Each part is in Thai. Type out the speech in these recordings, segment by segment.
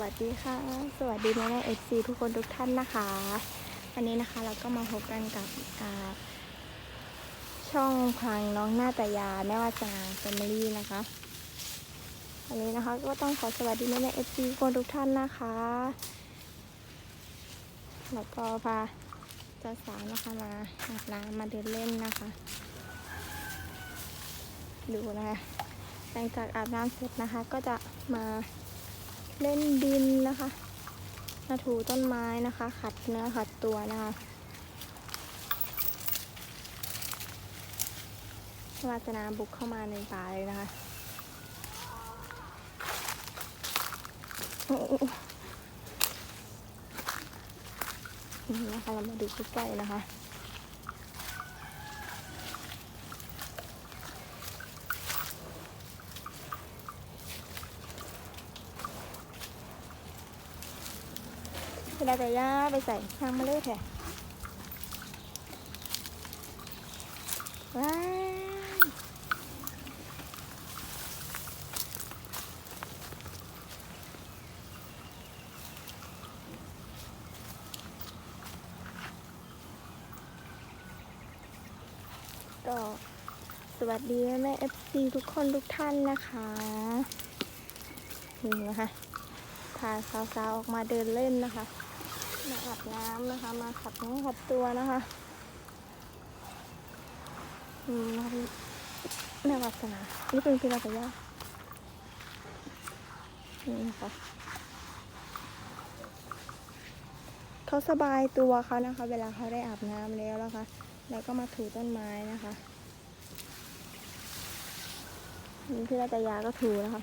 วัสดีค่ะ สวัสดีแม่แม่เอฟซีทุกคนทุกท่านนะคะ วันนี้นะคะเราก็มาพบกันกับช่องพังน้องหน้าตายาแม่ว่าจางแฟมิลี่นะคะวันนี้นะคะก็ต้องขอสวัสดีแม่แม่เอฟซีทุกคนทุกท่านนะคะแล้วก็พาเจ้าสาวนะคะมาอาบน้ำมาเดินเล่นนะคะ ดูนะคะหลังจากอาบน้ำเสร็จนะคะก็จะมา เล่นดินนะคะมาถูต้นไม้นะคะ ขัดเนื้อขัดตัวนะคะวาสนาบุกเข้ามาในป่าเลยนะคะนี่นะคะเรามาดูใกล้ๆนะคะ เวลาจะย่าไปใส่ทางมาเลยแถะว้ายก็สวัสดีแม่เอฟซีทุกคนทุกท่านนะคะนี่นะคะพาสาวๆออกมาเดินเล่นนะคะ มาอาบน้ำนะคะ มาขัดน้องขัดตัวนะคะอืมนะคะพี่แม่วัสนานี่เป็นพี่รัตยานี่นะคะเขาสบายตัวเขานะคะ เวลาเขาได้อาบน้ำแล้วนะคะ แล้วก็มาถูต้นไม้นะคะนี่พี่รัตยาก็ถูนะคะ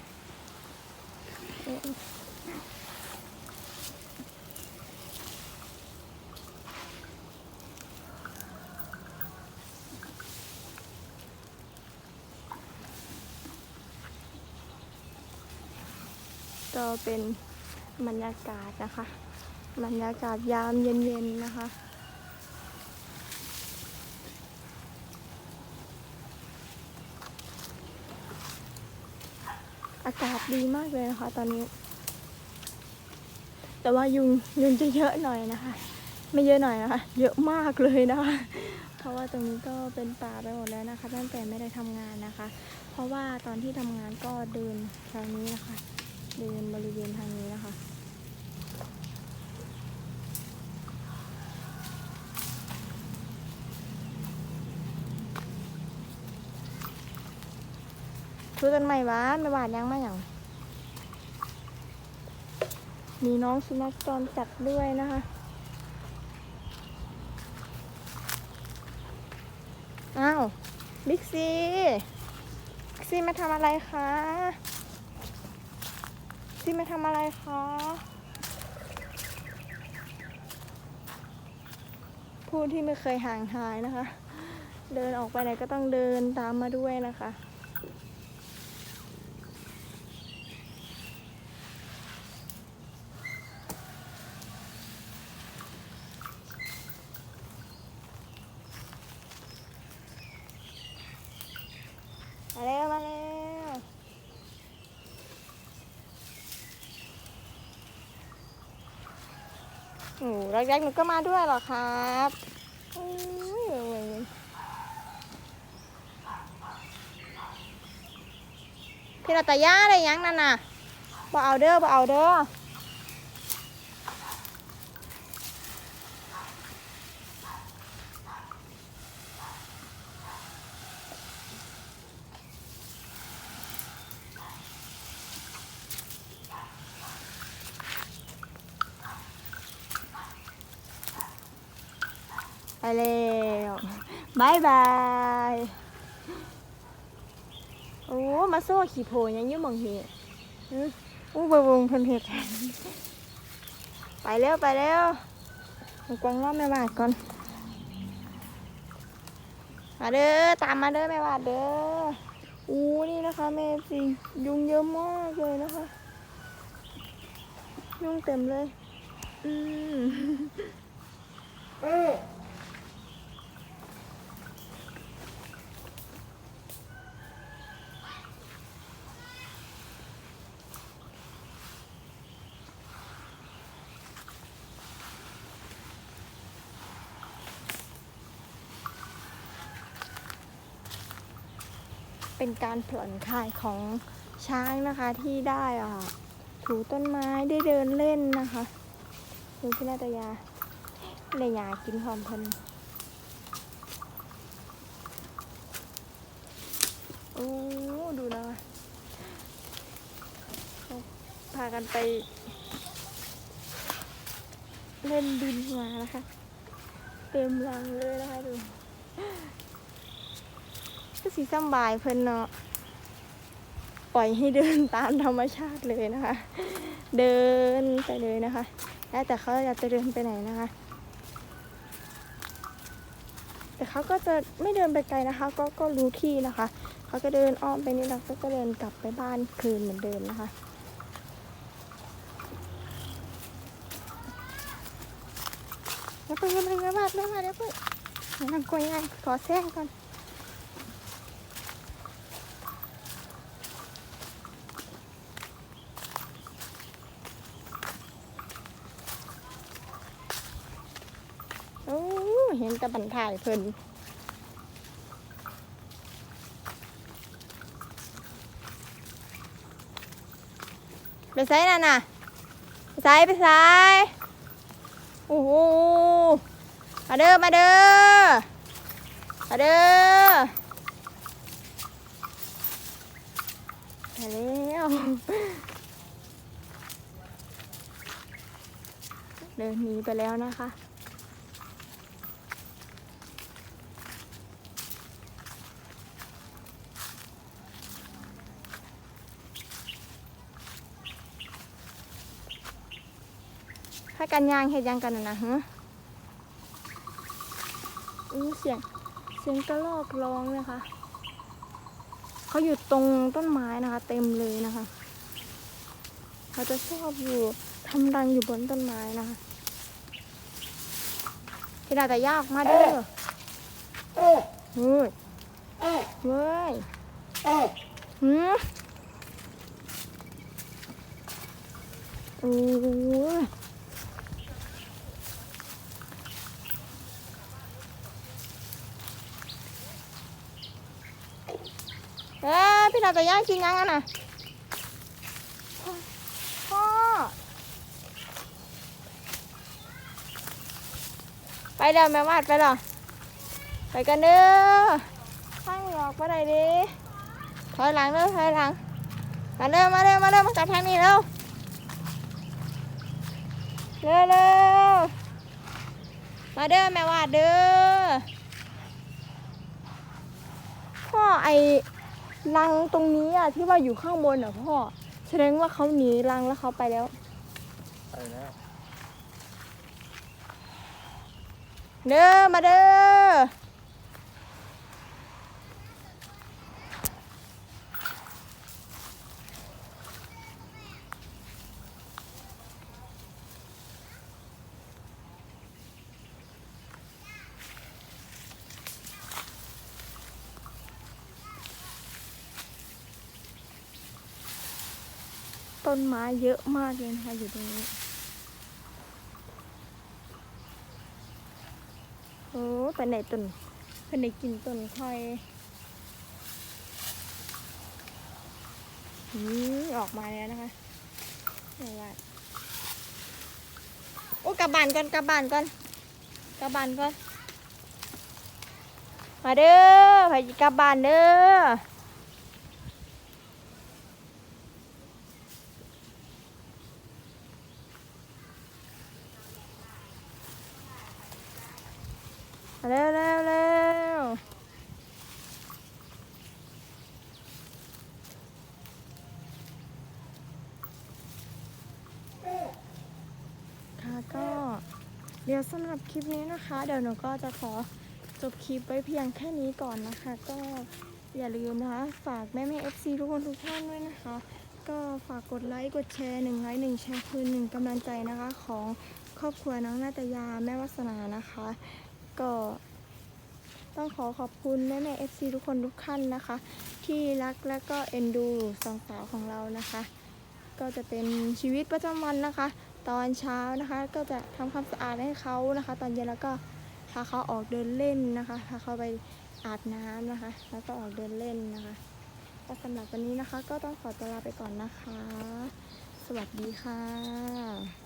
ก็เป็นบรรยากาศนะคะ บรรยากาศยามเย็นๆนะคะอากาศดีมากเลยนะคะ ตอนนี้ แต่ว่ายุงยุงจะเยอะหน่อยนะคะ ไม่เยอะหน่อยนะคะ เยอะมากเลยนะคะ เพราะว่าตรงนี้ก็เป็นป่าไปหมดแล้วนะคะ ตั้งแต่ไม่ได้ทำงานนะคะ เพราะว่าตอนที่ทำงานก็เดินทางนี้นะคะ เดินบริเวณทางนี้นะคะ คือต้นไม้หวานไม่หวานยังไม่อย่างมีน้องสุนัขจรจัดด้วยนะคะ อ้าว บิ๊กซี บิ๊กซีมาทำอะไรคะ พี่มาทำอะไรคะ ผู้ที่ไม่เคยห่างหายนะคะ เดินออกไปไหนก็ต้องเดินตามมาด้วยนะคะ มาเร็วมาเร็ว หนูรักแรกหนูก็มาด้วยหรอครับพี่ราตายาไรยังนั่นน่ะบ่เอาเด้อบ่เอาเด้อ แล้วบายบาย โอ้ มาโซ่ขี่โพยังยุ่หมองเหีอืออู้เบงเบิ่งเพิ่นเฮ็ดไปแล้วไปแล้วกวางล้อมแม่บาดก่อน มาเด้อ ตามมาเด้อแม่บาดเด้อ อู้นี่นะคะแม่สิยุงเยอะมากเลยนะคะ ยุงเต็มเลย อืม เป็นการผ่อนคลายของช้างนะคะที่ได้อ่าถูต้นไม้ได้เดินเล่นนะคะดูพี่นาตยาเลยยากินหอมเพลินโอ้ดูนะคะเขาพากันไป เล่นดินมานะคะ เต็มรังเลยนะคะดู ก็สีสบายเพิ่นเนาะปล่อยให้เดินตามธรรมชาติเลยนะคะ เดินไปเลยนะคะ แล้วแต่เขาอยากจะเดินไปไหนนะคะ แต่เขาก็จะไม่เดินไปไกลนะคะ ก็ก็รู้ที่นะคะเขาก็เดินอ้อมไปนี่แล้วก็เดินกลับไปบ้านคืนเหมือนเดิมนะคะแล้วเพิ่งยังไม่มาบ้านแล้วมาเดี๋ยวเพิ่งนั่งกลวยง่ายขอแซงก่อน โอ้ เห็นแตะบันถ่ายเพิ่นไปไซน่ะน่ะไปไซไปไซโอ้โหมาเด้อมาเด้อมาเด้อมาแล้วเดินหนีไปแล้วนะคะ กันยางเห็ดยังกันนะนะฮะอู้เสียงเสียงกระรอกร้องนะคะเขาอยู่ตรงต้นไม้นะคะ เต็มเลยนะคะเขาจะชอบอยู่ทำรังอยู่บนต้นไม้นะคะที่เราแต่ยากมาเด้อเฮ้ยเว้ยหืมโอ้ย เอ้ยพี่ดาจะย่างกินยังอะน่ะพ่อไปเด้อแม่วาดไปเด้อไปกันเด้อข้างหลอกไปไหนดิถอยหลังเด้อถอยหลังมาเด้อมาเด้อมาเด้อมากลับทางนี้เร็วเร็วเร็วมาเด้อแม่วาดเด้อพ่อไอ รังตรงนี้อะที่ว่าอยู่ข้างบนอะพ่อแสดงว่าเขาหนีรังแล้วเขาไปแล้ว ไปแล้วเด้อมาเด้อ ต้นไม้เยอะมากเลยนะคะอยู่ตรงนี้ โอ้ไปไหนต้นไปไหนกินต้นคอยอืมออกมาแล้วนะคะเดี๋ยวว่าโอ้กลับบ้านก่อนกลับบ้านก่อนกลับบ้านก่อน มาเด้อไปกลับบ้านเด้อ เร็วเร็วเร็วค่ะก็เดี๋ยวสำหรับคลิปนี้นะคะ เดี๋ยวหนูก็จะขอจบคลิปไว้เพียงแค่นี้ก่อนนะคะ ก็อย่าลืมนะคะ ฝากแม่แม่เอฟซีทุกคนทุกท่านด้วยนะคะ ก็ฝากกดไลค์กดแชร์หนึ่งไลค์หนึ่งแชร์คือหนึ่งกำลังใจนะคะของครอบครัวน้องนาตยาแม่วัสนานะคะ ก็ต้องขอขอบคุณแม่แม่เอฟซีทุกคนทุกท่านนะคะ ที่รักและก็เอ็นดูสองสาวของเรานะคะ ก็จะเป็นชีวิตประจำวันนะคะ ตอนเช้านะคะก็จะทำความสะอาดให้เขานะคะ ตอนเย็นแล้วก็พาเขาออกเดินเล่นนะคะพาเขาไปอาบน้ำนะคะ แล้วก็ออกเดินเล่นนะคะก็สำหรับวันนี้นะคะ ก็ต้องขอตัวลาไปก่อนนะคะ สวัสดีค่ะ